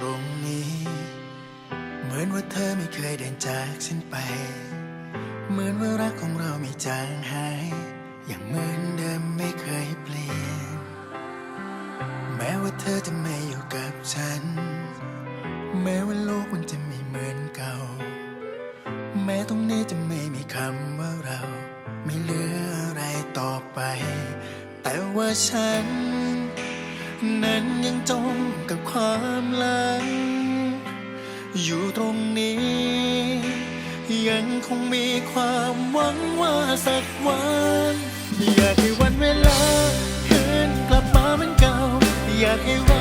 ตรงนี้ เหมือนว่าเธอไม่เคยเดินจากฉันไป เหมือนว่ารักของเราไม่จางหาย อย่างเหมือนเดิมไม่เคยเปลี่ยน แม้ว่าเธอจะไม่อยู่กับฉัน แม้ว่าโลกมันจะไม่เหมือนเก่า แม้ตรงนี้จะไม่มีคำว่าเรา ไม่เหลืออะไรต่อไป แต่ว่าฉัน นั้นยังจมกับความหลัง อยู่ตรงนี้ ยังคงมีความหวังว่าสักวัน อยากให้วันเวลาคืนกลับมาเหมือนเก่า อยากให้วัน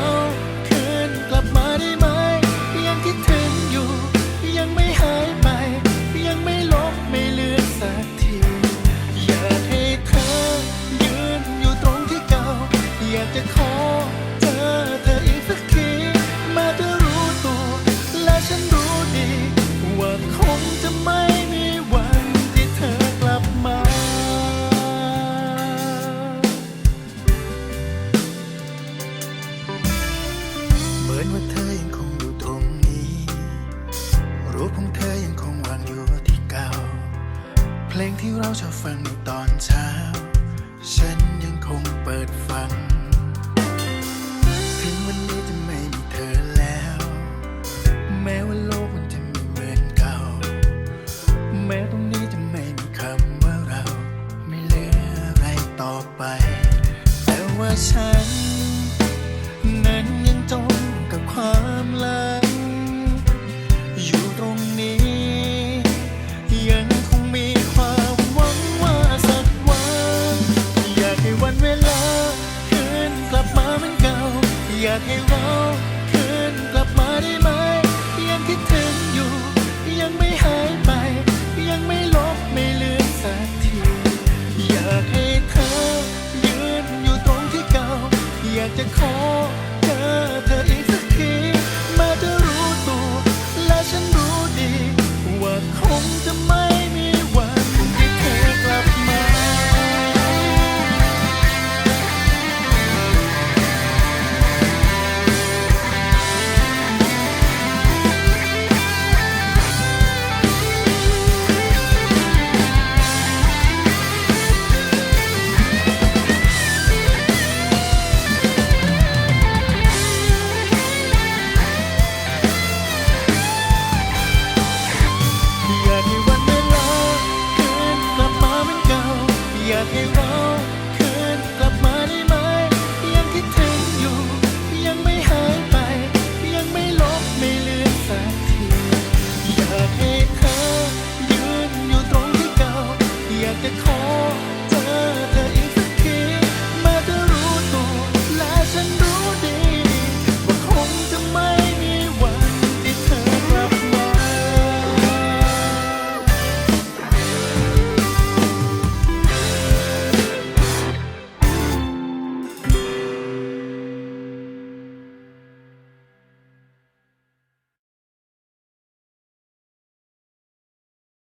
ว่าเธอยังคงอยู่ตรงนี้ รูปของเธอยังคงวางอยู่ที่เก่า เพลงที่เราชอบฟังในตอนเช้า ฉันยังคงเปิดฟัง ถึงวันนี้จะไม่มีเธอแล้ว แม้ว่าโลกมันจะไม่เหมือนเก่า แม้ตรงนี้จะไม่มีคำว่าเรา ไม่เหลืออะไรต่อไป แต่ว่าฉัน ความหลัง อยู่ตรงนี้ ยังคงมีความหวังว่าสักวัน อยากให้วันเวลา คืนกลับมาเหมือนเก่า อยากให้เรา